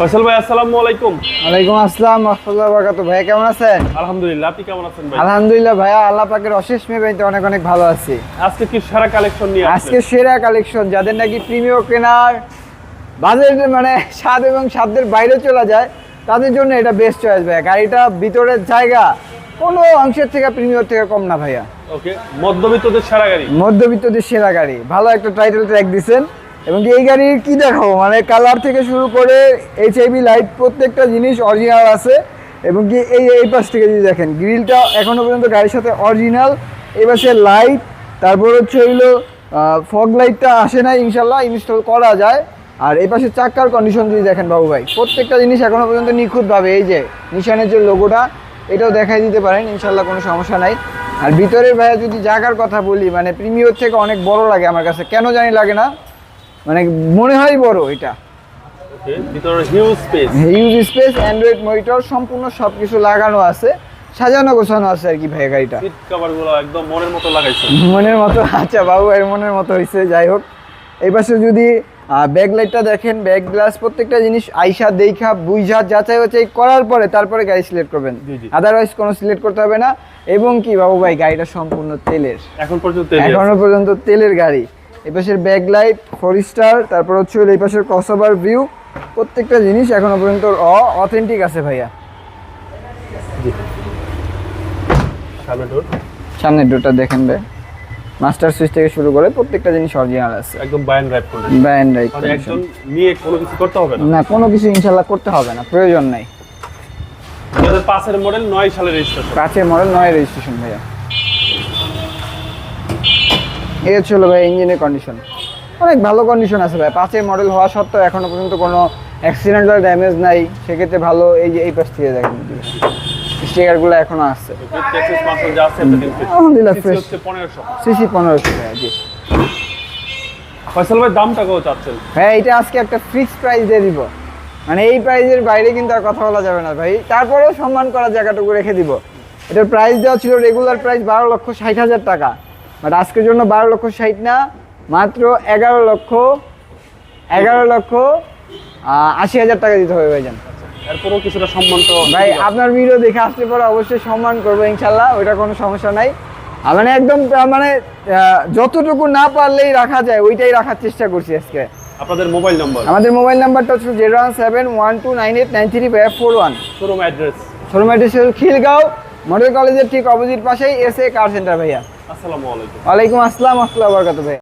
ফয়সাল ভাই আসসালামু আলাইকুম। ওয়ালাইকুম আসসালাম রহমতুল্লাহ বরকাত ভাইয়া কেমন আছেন? আলহামদুলিল্লাহ আপনি কেমন আছেন ভাই? আলহামদুলিল্লাহ ভাইয়া আল্লাহ পাকের অশেষ মেয়ে অনেক অনেক ভালো আছি। আজকে কি সারা কালেকশন নিয়ে আজকে সেরা কালেকশন যাদের নাকি প্রিমিয় কেনার বাজেট মানে স্বাদ এবং সাধ্যের বাইরে চলে যায় তাদের জন্য এটা বেস্ট চয়েস ভাইয়া। গাড়িটা ভিতরের জায়গা কোনো অংশের থেকে প্রিমিয়র থেকে কম না ভাইয়া। ওকে মধ্যবিত্তদের সারা গাড়ি। মধ্যবিত্তদের সেরা গাড়ি। ভালো একটা টাইটেল ট্র্যাক দিছেন। এবং এই গাড়ির কি দেখাবো? মানে কালার থেকে শুরু করে এইচ আইবি লাইট প্রত্যেকটা জিনিস অরিজিনাল আছে। এবং কি এই এই পাশ থেকে যদি দেখেন গ্রিলটা এখনও পর্যন্ত গাড়ির সাথে অরিজিনাল এই পাশে লাইট তারপর হচ্ছে হইল ফগ লাইটটা আসে না ইনশাল্লাহ ইনস্টল করা যায়। আর এই পাশে চাক্কার কন্ডিশন যদি দেখেন বাবু ভাই, প্রত্যেকটা জিনিস এখনও পর্যন্ত নিখুঁতভাবে, এই যে নিশানের যে লোগোটা এটাও দেখাই দিতে পারেন, ইনশাল্লাহ কোনো সমস্যা নাই। আর ভিতরের ভাইয়া যদি জায়গার কথা বলি মানে প্রিমিয়র থেকে অনেক বড় লাগে আমার কাছে, কেন জানি লাগে না। মানে মনে হয় বড় এটা। হিউজ স্পেস অ্যান্ড্রয়েড মনিটর সম্পূর্ণ সব কিছু লাগানো আছে সাজানো গোছানো আছে আর কি ভাই গাড়িটা। সিট কভার একদম মনের মতো লাগাইছে। মনের মতো আচ্ছা বাবু ভাই মনের মতো হয়েছে যাই হোক। এই পাশে যদি ব্যাক লাইটটা দেখেন ব্যাক গ্লাস প্রত্যেকটা জিনিস আইসা দেখা বুঝা যাচাই বাছাই করার পরে তারপরে গাড়ি সিলেক্ট করবেন। আদারওয়াইজ কোনো সিলেক্ট করতে হবে না। এবং কি বাবু ভাই গাড়িটা সম্পূর্ণ তেলের। এখন পর্যন্ত এখনও পর্যন্ত তেলের গাড়ি। এই পাশের ব্যাক লাইট ফোর স্টার তারপর হচ্ছে এই পাশের ক্রসওভার ভিউ প্রত্যেকটা জিনিস এখনও পর্যন্ত অথেন্টিক আছে ভাইয়া। সামনে ডোর সামনের ডোরটা দেখেন ভাই। মাস্টার সুইচ থেকে শুরু করে প্রত্যেকটা জিনিস অরিজিনাল আছে। একদম বায়ান ড্রাইভ করবে ব্যান্ড রাইট মানে একজন নিয়ে কোনো কিছু করতে হবে না। না কোনো কিছু ইনশাল্লাহ করতে হবে না প্রয়োজন নাই। পাঁচের মডেল নয় সালের রেজিস্ট্রেশন কাছের মডেল নয় রেজিস্ট্রেশন ভাইয়া। হচ্ছে হলো ভাই ইঞ্জিনের কন্ডিশন অনেক ভালো কন্ডিশন আছে ভাই। পাঁচের মডেল হওয়া সত্ত্বেও এখনও পর্যন্ত কোনো অ্যাক্সিডেন্টাল ড্যামেজ নাই। সেক্ষেত্রে ভালো এই যে এই পাশ থেকে দেখেন। স্টিকারগুলো এখনও আছে। টেক্সাস পাঁচশো যা আছে এভরিথিং ফিট আলহামদুলিল্লাহ সিসি ফ্রেশ পনেরোশো। সিসি পনেরোশো ভাইয়া জি। ফয়সাল ভাই দামটা কত চাচ্ছেন? হ্যাঁ এটা আজকে একটা ফিক্সড প্রাইস দিয়ে দিব। মানে এই প্রাইজের বাইরে কিন্তু আর কথা বলা যাবে না ভাই। তারপরেও সম্মান করার জায়গাটুকু রেখে দিব। এটার প্রাইস দেওয়া ছিল রেগুলার প্রাইস বারো লক্ষ ষাট হাজার টাকা। বাট আজকের জন্য বারো লক্ষ ষাট না মাত্র এগারো লক্ষ এগারো লক্ষ আশি হাজার টাকা দিতে হবে ভাইজান। এরপরও কিছুটা সম্মান তো ভাই আপনার ভিডিও দেখে আসতে পরে অবশ্যই সম্মান করব ইনশাল্লাহ ওইটা কোনো সমস্যা নাই। মানে একদম মানে যতটুকু না পারলেই রাখা যায় ওইটাই রাখার চেষ্টা করছি আজকে। আপনাদের মোবাইল নাম্বার আমাদের মোবাইল নাম্বারটা হচ্ছে zero one seven one two nine eight nine three five four one showroom address showroom address Khilgaon model কলেজের ঠিক অপোজিট পাশেই এস এ কার সেন্টার ভাইয়া। আসসালামু আলাইকুম। ওয়ালাইকুম আসসালাম আসসালাম বরকাত ভাই